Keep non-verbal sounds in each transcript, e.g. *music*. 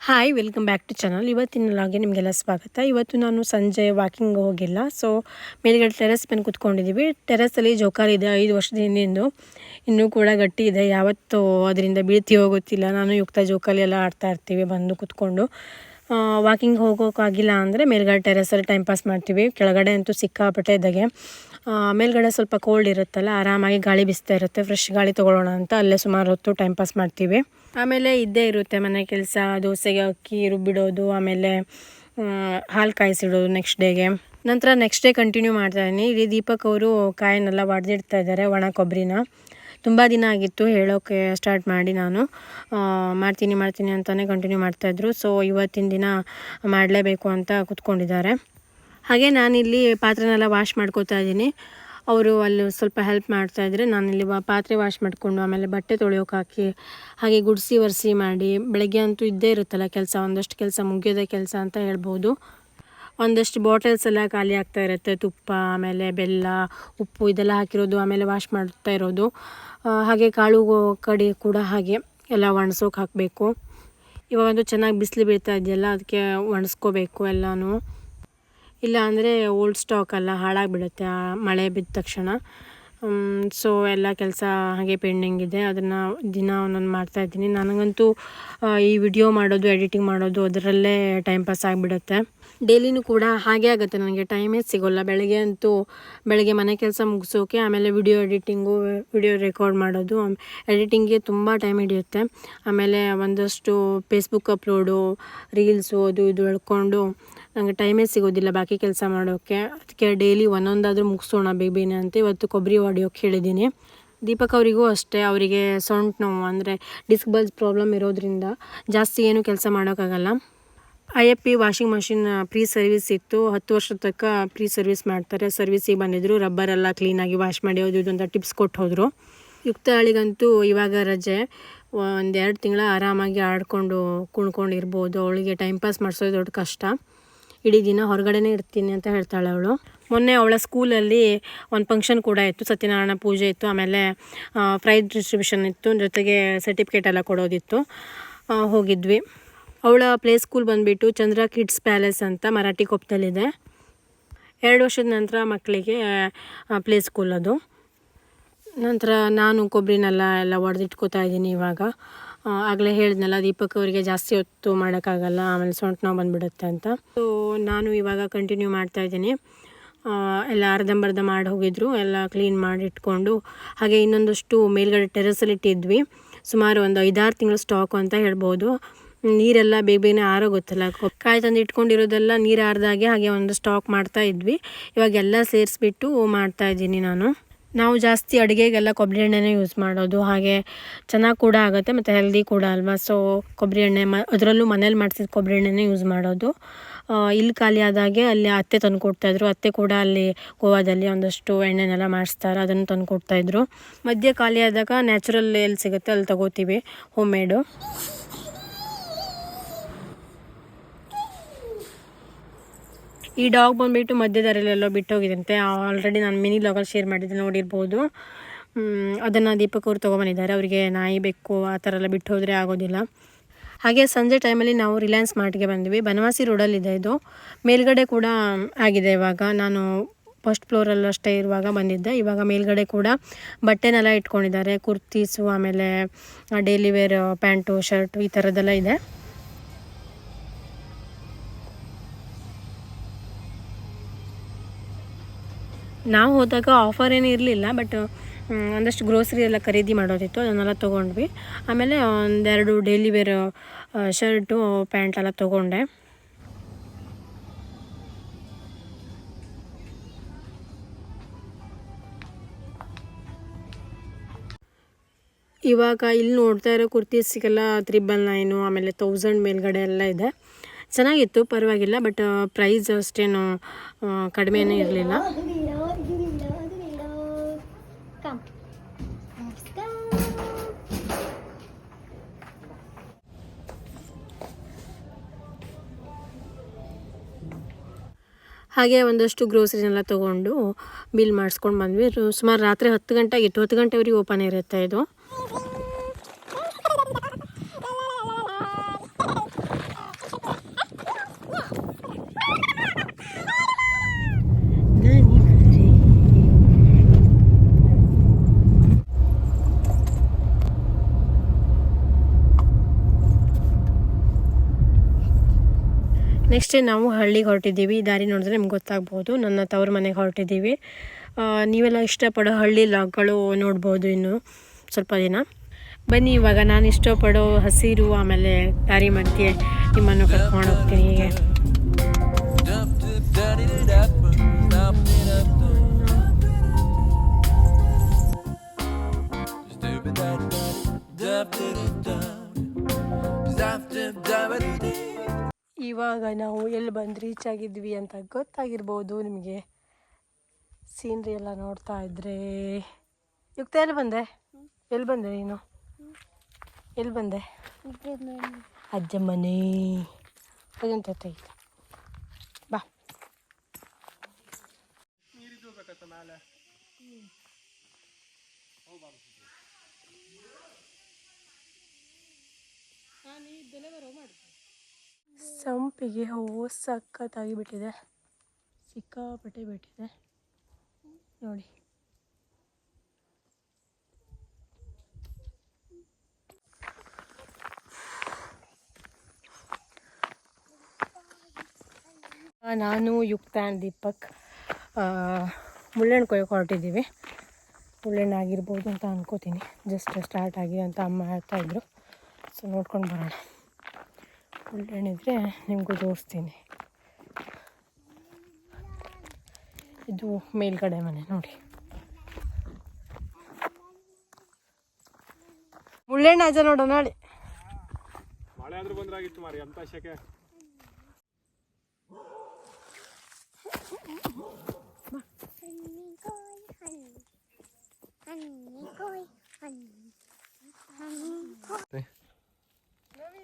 Hi welcome back to channel ಇವತ್ತಿನ ಲಾಗೆ ನಿಮಗೆಲ್ಲ ಸ್ವಾಗತ. ಇವತ್ತು ನಾನು ಸಂಜೆ ವಾಕಿಂಗ್ ಹೋಗಿಲ್ಲ. ಸೊ ಮೇಲ್ಗಡೆ ಟೆರೆಸ್ ಮೇಲೆ ಕುತ್ಕೊಂಡಿದ್ದೀವಿ ಟೆರೆಸಲ್ಲಿ ಜೋಕಾಲಿ ಇದೆ. ಐದು ವರ್ಷದ ಹಿಂದಿಂದು ಇನ್ನೂ ಕೂಡ ಗಟ್ಟಿ ಇದೆ. ಯಾವತ್ತೂ ಅದರಿಂದ ಬೀಳ್ತೀವೋ ಗೊತ್ತಿಲ್ಲ ನಾನು ಯುಕ್ತ ಜೋಕಾಲಿ ಎಲ್ಲ ಆಡ್ತಾ ಇರ್ತೀವಿ. ಬಂದು ಕುತ್ಕೊಂಡು. ವಾಕಿಂಗ್ ಹೋಗೋಕ್ಕಾಗಿಲ್ಲ ಅಂದರೆ ಮೇಲ್ಗಡೆ ಟೆರೆಸಲ್ಲಿ ಟೈಮ್ ಪಾಸ್ ಮಾಡ್ತೀವಿ. ಕೆಳಗಡೆ ಅಂತೂ ಸಿಕ್ಕಾಪಟ್ಟೆ ಇದ್ದಾಗೆ ಮೇಲ್ಗಡೆ ಸ್ವಲ್ಪ ಕೋಲ್ಡ್ ಇರುತ್ತಲ್ಲ, ಆರಾಮಾಗಿ ಗಾಳಿ ಬಿಸ್ತಾ ಇರುತ್ತೆ. ಫ್ರೆಶ್ ಗಾಳಿ ತೊಗೊಳ್ಳೋಣ ಅಂತ ಅಲ್ಲೇ ಸುಮಾರು ಹೊತ್ತು ಟೈಮ್ ಪಾಸ್ ಮಾಡ್ತೀವಿ. ಆಮೇಲೆ ಇದ್ದೇ ಇರುತ್ತೆ ಮನೆ ಕೆಲಸ, ದೋಸೆಗೆ ಅಕ್ಕಿ ರುಬ್ಬಿಡೋದು, ಆಮೇಲೆ ಹಾಲು ಕಾಯಿಸಿಡೋದು ನೆಕ್ಸ್ಟ್ ಡೇಗೆ ನಂತರ ನೆಕ್ಸ್ಟ್ ಡೇ ಕಂಟಿನ್ಯೂ ಮಾಡ್ತಾಯಿದ್ದೀನಿ ಇಲ್ಲಿ ದೀಪಕ್ ಅವರು ಕಾಯನ್ನೆಲ್ಲ ಒಡೆದಿಡ್ತಾ ಇದ್ದಾರೆ, ಒಣ ಕೊಬ್ಬರಿನ. ತುಂಬ ದಿನ ಆಗಿತ್ತು ಹೇಳೋಕ್ಕೆ ಸ್ಟಾರ್ಟ್ ಮಾಡಿ ನಾನು. ಮಾಡ್ತೀನಿ ಮಾಡ್ತೀನಿ ಅಂತಲೇ ಕಂಟಿನ್ಯೂ ಮಾಡ್ತಾಯಿದ್ರು ಸೊ ಇವತ್ತಿನ ದಿನ ಮಾಡಲೇಬೇಕು ಅಂತ ಕೂತ್ಕೊಂಡಿದ್ದಾರೆ. ಹಾಗೆ ನಾನಿಲ್ಲಿ ಪಾತ್ರೆನೆಲ್ಲ ವಾಶ್ ಮಾಡ್ಕೋತಾ ಇದ್ದೀನಿ. ಅವರು ಅಲ್ಲಿ ಸ್ವಲ್ಪ ಹೆಲ್ಪ್ ಮಾಡ್ತಾ ಇದ್ರೆ ನಾನಿಲ್ಲಿ ಪಾತ್ರೆ ವಾಶ್ ಮಾಡಿಕೊಂಡು ಆಮೇಲೆ ಬಟ್ಟೆ ತೊಳೆಯೋಕೆ ಹಾಕಿ, ಹಾಗೆ ಗುಡಿಸಿ, ಒರೆಸಿ ಮಾಡಿ ಬೆಳಗ್ಗೆ ಅಂತೂ ಇದ್ದೇ ಇರುತ್ತಲ್ಲ ಕೆಲಸ, ಒಂದಷ್ಟು ಕೆಲಸ ಮುಗಿಯೋದೇ ಕೆಲಸ ಅಂತ ಹೇಳ್ಬೋದು. ಒಂದಷ್ಟು ಬಾಟಲ್ಸ್ ಎಲ್ಲ ಖಾಲಿ ಆಗ್ತಾ ಇರುತ್ತೆ. ತುಪ್ಪ, ಆಮೇಲೆ ಬೆಲ್ಲ, ಉಪ್ಪು ಇದೆಲ್ಲ ಹಾಕಿರೋದು, ಆಮೇಲೆ ವಾಶ್ ಮಾಡ್ತಾ ಇರೋದು. ಹಾಗೆ ಕಾಳು ಕಡಿ ಕೂಡ ಹಾಗೆ ಎಲ್ಲ ಒಣಸೋಕೆ ಹಾಕಬೇಕು. ಇವಾಗಂತೂ ಚೆನ್ನಾಗಿ ಬಿಸಿಲು ಬೀಳ್ತಾ ಇದೆಯಲ್ಲ, ಅದಕ್ಕೆ ಒಣಸ್ಕೋಬೇಕು ಎಲ್ಲನೂ. ಇಲ್ಲ ಅಂದರೆ ಓಲ್ಡ್ ಸ್ಟಾಕ್ ಎಲ್ಲ ಹಾಳಾಗಿಬಿಡುತ್ತೆ ಮಳೆ ಬಿದ್ದ ತಕ್ಷಣ. ಸೊ ಎಲ್ಲ ಕೆಲಸ ಹಾಗೆ ಪೆಂಡಿಂಗ್ ಇದೆ. ಅದನ್ನು ದಿನ ಒಂದೊಂದು ಮಾಡ್ತಾಯಿದ್ದೀನಿ ನನಗಂತೂ ಈ ವಿಡಿಯೋ ಮಾಡೋದು ಎಡಿಟಿಂಗ್ ಮಾಡೋದು ಅದರಲ್ಲೇ ಟೈಮ್ ಪಾಸ್ ಆಗಿಬಿಡುತ್ತೆ. ಡೈಲಿನೂ ಕೂಡ ಹಾಗೆ ಆಗುತ್ತೆ ನನಗೆ. ಟೈಮೇ ಸಿಗೋಲ್ಲ. ಬೆಳಗ್ಗೆ ಅಂತೂ ಬೆಳಗ್ಗೆ ಮನೆ ಕೆಲಸ ಮುಗಿಸೋಕೆ ಆಮೇಲೆ ವಿಡಿಯೋ ಎಡಿಟಿಂಗು ವಿಡಿಯೋ ರೆಕಾರ್ಡ್ ಮಾಡೋದು ಎಡಿಟಿಂಗ್ಗೆ ತುಂಬ ಟೈಮ್ ಹಿಡಿಯುತ್ತೆ. ಆಮೇಲೆ ಒಂದಷ್ಟು ಫೇಸ್ಬುಕ್ ಅಪ್ಲೋಡು ರೀಲ್ಸು ಅದು ಇದು ಹೇಳ್ಕೊಂಡು ನನಗೆ ಟೈಮೇ ಸಿಗೋದಿಲ್ಲ ಬಾಕಿ ಕೆಲಸ ಮಾಡೋಕ್ಕೆ ಅದಕ್ಕೆ ಡೈಲಿ ಒಂದೊಂದಾದರೂ ಮುಗಿಸೋಣ ಬೇಬಿನ ಅಂತ ಇವತ್ತು ಕೊಬ್ಬರಿ ಹೊಡೆಯೋಕ್ಕೆ ಹೇಳಿದ್ದೀನಿ. ದೀಪಕ್ ಅವರಿಗೂ ಅಷ್ಟೇ, ಅವರಿಗೆ ಸೊಂಟ ನೋವು ಅಂದರೆ ಡಿಸ್ಕ್ ಬಲ್ಸ್ ಪ್ರಾಬ್ಲಮ್ ಇರೋದ್ರಿಂದ ಜಾಸ್ತಿ ಏನು ಕೆಲಸ ಮಾಡೋಕ್ಕಾಗಲ್ಲ. I F B washing machine free service ಇತ್ತು. ಹತ್ತು ವರ್ಷದ ತನಕ ಪ್ರೀ ಸರ್ವಿಸ್ ಮಾಡ್ತಾರೆ. ಸರ್ವಿಸಿಗೆ ಬಂದಿದ್ದರು ರಬ್ಬರ್ ಎಲ್ಲ ಕ್ಲೀನಾಗಿ ವಾಶ್ ಮಾಡಿ ಇದು ಅಂತ ಟಿಪ್ಸ್ ಕೊಟ್ಟು ಹೋದರು. ಯುಕ್ತ ಹಳಿಗಂತೂ ಇವಾಗ ರಜೆ. ಒಂದೆರಡು ತಿಂಗಳ ಆರಾಮಾಗಿ ಆಡಿಕೊಂಡು ಕುಣ್ಕೊಂಡಿರ್ಬೋದು. ಅವಳಿಗೆ ಟೈಮ್ ಪಾಸ್ ಮಾಡಿಸೋದು ದೊಡ್ಡ ಕಷ್ಟ. ಇಡೀ ದಿನ ಹೊರಗಡೆನೇ ಇರ್ತೀನಿ ಅಂತ ಹೇಳ್ತಾಳೆ ಅವಳು. ಮೊನ್ನೆ ಅವಳ ಸ್ಕೂಲಲ್ಲಿ ಒಂದು ಫಂಕ್ಷನ್ ಕೂಡ ಇತ್ತು, ಸತ್ಯನಾರಾಯಣ ಪೂಜೆ ಇತ್ತು, ಆಮೇಲೆ ಪ್ರೈಸ್ ಡಿಸ್ಟ್ರಿಬ್ಯೂಷನ್ ಇತ್ತು, ಜೊತೆಗೆ ಸರ್ಟಿಫಿಕೇಟ್ ಎಲ್ಲ ಕೊಡೋದಿತ್ತು. ಹೋಗಿದ್ವಿ. ಅವಳ ಪ್ಲೇ ಸ್ಕೂಲ್ ಬಂದುಬಿಟ್ಟು ಚಂದ್ರ ಕಿಡ್ಸ್ ಪ್ಯಾಲೇಸ್ ಅಂತ ಮರಾಠಿ ಕೊಪ್ಪದಲ್ಲಿದೆ ಎರಡು ವರ್ಷದ ನಂತರ ಮಕ್ಕಳಿಗೆ ಪ್ಲೇ ಸ್ಕೂಲ್ ಅದು. ನಂತರ ನಾನು ಕೊಬ್ಬರಿನೆಲ್ಲ ಎಲ್ಲ ಒಡೆದಿಟ್ಕೋತಾ ಇದ್ದೀನಿ ಇವಾಗ. ಆಗಲೇ ಹೇಳಿದ್ನಲ್ಲ, ದೀಪಕ್ ಅವರಿಗೆ ಜಾಸ್ತಿ ಹೊತ್ತು ಮಾಡೋಕ್ಕಾಗಲ್ಲ, ಆಮೇಲೆ ಸೊಂಟ ನೋವು ಬಂದುಬಿಡುತ್ತೆ ಅಂತ. ಸೊ ನಾನು ಇವಾಗ ಕಂಟಿನ್ಯೂ ಮಾಡ್ತಾ ಇದ್ದೀನಿ. ಎಲ್ಲ ಅರ್ಧಂಬರ್ಧ ಮಾಡಿ ಹೋಗಿದ್ರು ಎಲ್ಲ ಕ್ಲೀನ್ ಮಾಡಿ ಇಟ್ಕೊಂಡು ಹಾಗೆ ಇನ್ನೊಂದಷ್ಟು ಮೇಲ್ಗಡೆ ಟೆರೆಸಲ್ಲಿ ಇಟ್ಟಿದ್ವಿ. ಸುಮಾರು ಒಂದು ಐದಾರು ತಿಂಗಳು ಸ್ಟಾಕು ಅಂತ ಹೇಳ್ಬೋದು. ನೀರೆಲ್ಲ ಬೇಗ ಬೇಗನೆ ಆರೋಗುತ್ತಲ್ಲ ಗೊತ್ತಲ್ಲ. ಕಾಯಿ ತಂದು ಇಟ್ಕೊಂಡಿರೋದೆಲ್ಲ ನೀರು ಆರ್ದಾಗೆ ಹಾಗೆ ಒಂದು ಸ್ಟಾಕ್ ಮಾಡ್ತಾ ಇದ್ವಿ. ಇವಾಗೆಲ್ಲ ಸೇರಿಸ್ಬಿಟ್ಟು ಮಾಡ್ತಾ ಇದ್ದೀನಿ ನಾನು. ನಾವು ಜಾಸ್ತಿ ಅಡುಗೆಗೆಲ್ಲ ಕೊಬ್ಬರಿ ಎಣ್ಣೆನೇ ಯೂಸ್ ಮಾಡೋದು. ಹಾಗೆ ಚೆನ್ನಾಗಿ ಕೂಡ ಆಗುತ್ತೆ ಮತ್ತು ಹೆಲ್ದಿ ಕೂಡ ಅಲ್ವಾ? ಸೊ ಕೊಬ್ಬರಿ ಎಣ್ಣೆ ಮ, ಅದರಲ್ಲೂ ಮನೇಲಿ ಮಾಡಿಸಿದ ಕೊಬ್ಬರಿ ಎಣ್ಣೆನೇ ಯೂಸ್ ಮಾಡೋದು. ಇಲ್ಲಿ ಖಾಲಿ ಆದಾಗೆ ಅಲ್ಲಿ ಅತ್ತೆ ತಂದು ಕೊಡ್ತಾಯಿದ್ರು ಅತ್ತೆ ಕೂಡ ಅಲ್ಲಿ ಗೋವಾದಲ್ಲಿ ಒಂದಷ್ಟು ಎಣ್ಣೆನೆಲ್ಲ ಮಾಡಿಸ್ತಾರೆ, ಅದನ್ನು ತಂದು ಕೊಡ್ತಾಯಿದ್ರು ಮಧ್ಯೆ ಖಾಲಿ ಆದಾಗ ನ್ಯಾಚುರಲ್ ಎಲ್ಲಿ ಸಿಗುತ್ತೆ, ಅಲ್ಲಿ ತಗೋತೀವಿ ಹೋಮ್ ಮೇಡು ಈ ಡಾಗ್ ಬಂದುಬಿಟ್ಟು ಮಧ್ಯದಾರಲ್ಲೆಲ್ಲೋ ಬಿಟ್ಟೋಗಿದಂತೆ ಆಲ್ರೆಡಿ ನಾನು ಮಿನಿ ಲಾಗಲ್ ಶೇರ್ ಮಾಡಿದ್ದೆ ನೋಡಿರ್ಬೋದು. ಅದನ್ನು ದೀಪಕ್ ಅವರು ತೊಗೊಬಂದಿದ್ದಾರೆ. ಅವರಿಗೆ ನಾಯಿ ಬೆಕ್ಕು ಆ ಥರ ಎಲ್ಲ ಬಿಟ್ಟು ಹೋದರೆ ಆಗೋದಿಲ್ಲ. ಹಾಗೆ ಸಂಜೆ ಟೈಮಲ್ಲಿ ನಾವು ರಿಲಯನ್ಸ್ ಮಾರ್ಟ್ಗೆ ಬಂದ್ವಿ. ಬನವಾಸಿ ರೋಡಲ್ಲಿದೆ ಇದು ಮೇಲ್ಗಡೆ ಕೂಡ ಆಗಿದೆ ಇವಾಗ. ನಾನು ಫಸ್ಟ್ ಫ್ಲೋರಲ್ಲಿ ಅಷ್ಟೇ ಇರುವಾಗ ಬಂದಿದ್ದೆ. ಇವಾಗ ಮೇಲ್ಗಡೆ ಕೂಡ ಬಟ್ಟೆನೆಲ್ಲ ಇಟ್ಕೊಂಡಿದ್ದಾರೆ. ಕುರ್ತೀಸು, ಆಮೇಲೆ ಡೈಲಿ ವೇರ್ ಪ್ಯಾಂಟು ಶರ್ಟು ಈ ಥರದ್ದೆಲ್ಲ ಇದೆ. ನಾವು ಹೋದಾಗ ಆಫರ್ ಏನೂ ಇರಲಿಲ್ಲ ಬಟ್ ಒಂದಷ್ಟು ಗ್ರೋಸರಿ ಎಲ್ಲ ಖರೀದಿ ಮಾಡೋದಿತ್ತು, ಅದನ್ನೆಲ್ಲ ತೊಗೊಂಡ್ವಿ. ಆಮೇಲೆ ಒಂದೆರಡು ಡೈಲಿ ವೇರ್ ಶರ್ಟು ಪ್ಯಾಂಟ್ ಎಲ್ಲ ತೊಗೊಂಡೆ. ಇವಾಗ ಇಲ್ಲಿ ನೋಡ್ತಾ ಇರೋ ಕುರ್ತೀಸಿಗೆಲ್ಲ ತ್ರಿಬಲ್ ನೈನು ಆಮೇಲೆ ತೌಸಂಡ್ ಮೇಲ್ಗಡೆ ಎಲ್ಲ ಇದೆ. ಚೆನ್ನಾಗಿತ್ತು, ಪರವಾಗಿಲ್ಲ ಬಟ್ ಪ್ರೈಸ್ ಅಷ್ಟೇನು ಕಡಿಮೆನೇ ಇರಲಿಲ್ಲ. ಹಾಗೆ ಒಂದಷ್ಟು ಗ್ರೋಸರಿನೆಲ್ಲ ತೊಗೊಂಡು ಬಿಲ್ ಮಾಡಿಸ್ಕೊಂಡು ಬಂದ್ವಿ. ಸುಮಾರು ರಾತ್ರಿ ಹತ್ತು ಗಂಟೆ ಆಗಿತ್ತು. ಹತ್ತು ಗಂಟೆವರೆಗೆ ಓಪನ್ ಇರುತ್ತೆ ಇದು. ನೆಕ್ಸ್ಟ್ ನಾವು ಹಳ್ಳಿಗೆ ಹೊರಟಿದ್ದೀವಿ ದಾರಿ ನೋಡಿದ್ರೆ ನಿಮ್ಗೆ ಗೊತ್ತಾಗ್ಬೋದು ನನ್ನ ತವ್ರ ಮನೆಗೆ ಹೊರಟಿದ್ದೀವಿ ನೀವೆಲ್ಲ ಇಷ್ಟಪಡೋ ಹಳ್ಳಿ ಲಾಗ್ಗಳು ನೋಡ್ಬೋದು ಇನ್ನು ಸ್ವಲ್ಪ ದಿನ ಬನ್ನಿ ಇವಾಗ ನಾನು ಇಷ್ಟಪಡೋ ಹಸಿರು ಆಮೇಲೆ ದಾರಿ ಮಧ್ಯೆ ನಿಮ್ಮನ್ನು ಕರ್ಕೊಂಡು ಹೋಗ್ತೀನಿ ಹೀಗೆ ಇವಾಗ ನಾವು ಎಲ್ಲಿ ಬಂದು ರೀಚ್ ಆಗಿದ್ವಿ ಅಂತ ಗೊತ್ತಾಗಿರ್ಬೋದು ನಿಮಗೆ. ಸೀನ್ರಿ ಎಲ್ಲ ನೋಡ್ತಾ ಇದ್ರೆ. ಯುಕ್ತ, ಎಲ್ಲಿ ಬಂದೆ? ಎಲ್ಲಿ ಬಂದೆ ನೀನು? ಎಲ್ಲಿ ಬಂದೆ? ಅಜ್ಜ ಮನೆ. ಅದಂತ ಬರೋ ಬಾ. ಸಂಪಿಗೆ ಹೂವು ಸಖತ್ತಾಗಿ ಬಿಟ್ಟಿದೆ. ಸಿಕ್ಕಾಪಟ್ಟೆ ಬಿಟ್ಟಿದೆ. ನೋಡಿ. ನಾನು ಯುಕ್ತ ಆ್ಯಂಡ್ ದೀಪಕ್ ಮುಳ್ಳೆಣ್ಣು ಕೊಯ್ಯೋಕೆ ಹೊರಟಿದ್ದೀವಿ. ಮುಳ್ಳಣ್ಣು ಆಗಿರ್ಬೋದು ಅಂತ ಅನ್ಕೋತೀನಿ. ಜಸ್ಟ್ ಸ್ಟಾರ್ಟ್ ಆಗಿದೆ ಅಂತ ಅಮ್ಮ ಹೇಳ್ತಾಯಿದ್ರು ಸೊ ನೋಡ್ಕೊಂಡು ಬರೋಣ. ಮುಳ್ಳಣ್ಣಿದ್ರೆ ನಿಮಗೂ ತೋರಿಸ್ತೀನಿ. ಇದು ಮೇಲ್ಗಡೆ ಮನೆ ನೋಡಿ. ಮುಳ್ಳೆಣ್ಣೆ ಅಜ್ಜ ನೋಡು ನಾಳೆ. ಮಳೆ ಆದ್ರೂ ಬಂದ್ರಾಗಿತ್ತು ಮಾರಿ ಅಂತ ಶಕೆ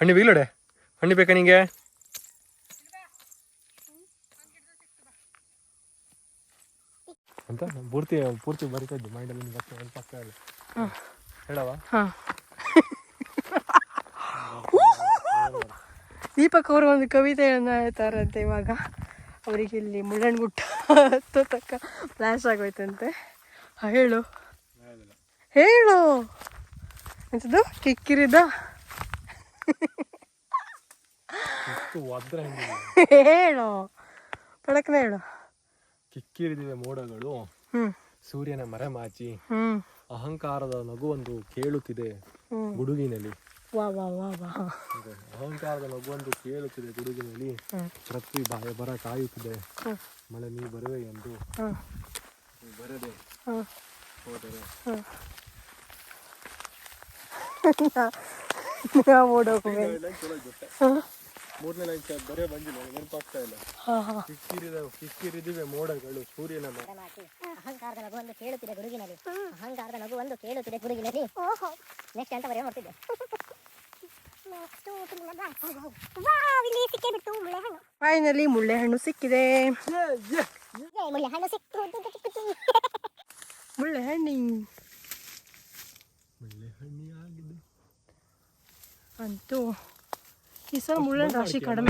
ಹಣ್ಣಿ ಬೀಲಡೆ ಹಣ್ಣು ಬೇಕಾ ನಿಂಗೆ? ಅಂತ ಪೂರ್ತಿ ಪೂರ್ತಿ ಬರಿತಾ ಇದ್ದು. ಮೈಂಡಲ್ಲಿ ನೆನಪಾಗ್ತಾ ಇಲ್ಲ. ಹೇಳವ ಹಾಂ. *laughs* ದೀಪಕ್ ಅವರು ಒಂದು ಕವಿತೆಯನ್ನು ಹೇಳ್ತಾರಂತೆ ಇವಾಗ. ಅವರಿಗೆ ಇಲ್ಲಿ ಮುಳ್ಳಣ್ಗುಟ್ಟ ಹತ್ತೋ ತಕ್ಕ ಫ್ಲ್ಯಾಶ್ ಆಗೋಯ್ತಂತೆ. ಹೇಳು. ಹೇಳು. ಎಂಥದ್ದು ಕಿಕ್ಕಿರಿದ? ಹೇಳು ಪಡಕ್ನೆ ಹೇಳು. ಕಿಕ್ಕಿರಿದಿವೆ ಮೋಡಗಳು ಸೂರ್ಯನ ಮರೆಮಾಚಿ ಅಹಂಕಾರದ ನಗುವೊಂದು ಕೇಳುತ್ತಿದೆ ಹ್ಞೂ ಗುಡುಗಿನಲ್ಲಿ. ವಾ ವಾ ವಾ ವಾ. ಅದೇ, ಅಹಂಕಾರದ ನಗುವೊಂದು ಕೇಳುತ್ತಿದೆ ಗುಡುಗಿನಲ್ಲಿ. ಪ್ರತಿ ಬಾಯ ಬರ ಕಾಯುತ್ತಿದೆ. ಮಳೆ ನೀ ಬರುವೆ ಎಂದು. ಬರದೆ ಹೋದರೆ. *laughs* ನಾವು ಮೂರನೇ ಲೈಟ್ ಬರೇ ಬಂದಿಲ್ಲ ನೆನಪಾಗ್ತಾ ಇಲ್ಲ. ಕಿಕ್ಕಿರಿದ ಕಿಕ್ಕಿರಿದಿವೆ ಮೋಡಗಳು ಸೂರ್ಯನ ಅಹಂಕಾರದ ನಗು ಒಂದು ಕೇಳುತ್ತಿದೆ ಗುಡುಗಿನಲ್ಲಿ ಅಹಂಕಾರದ ನಗು ಒಂದು ಕೇಳುತ್ತಿದೆ ಗುಡುಗಿನಲ್ಲಿ ನೆಕ್ಸ್ಟ್ ಅಂತ ಬರೆಯ ಮಾಡ್ತಿದ್ದೆ. ಫೈನಲಿ ಮುಳ್ಳೆ ಹಣ್ಣು ಸಿಕ್ಕಿದೆ. ಮುಳ್ಳೆ ಹಣ್ಣು ಸಿಕ್ತು ಮುಳ್ಳೆ ಹಣ್ಣಿ ಒಳ್ಳೆ ಹಣ್ಣಿ ಆಗಿದೆ ಅಂತೂ കിസാൻ മുഴുവൻ രാശിക്കടമ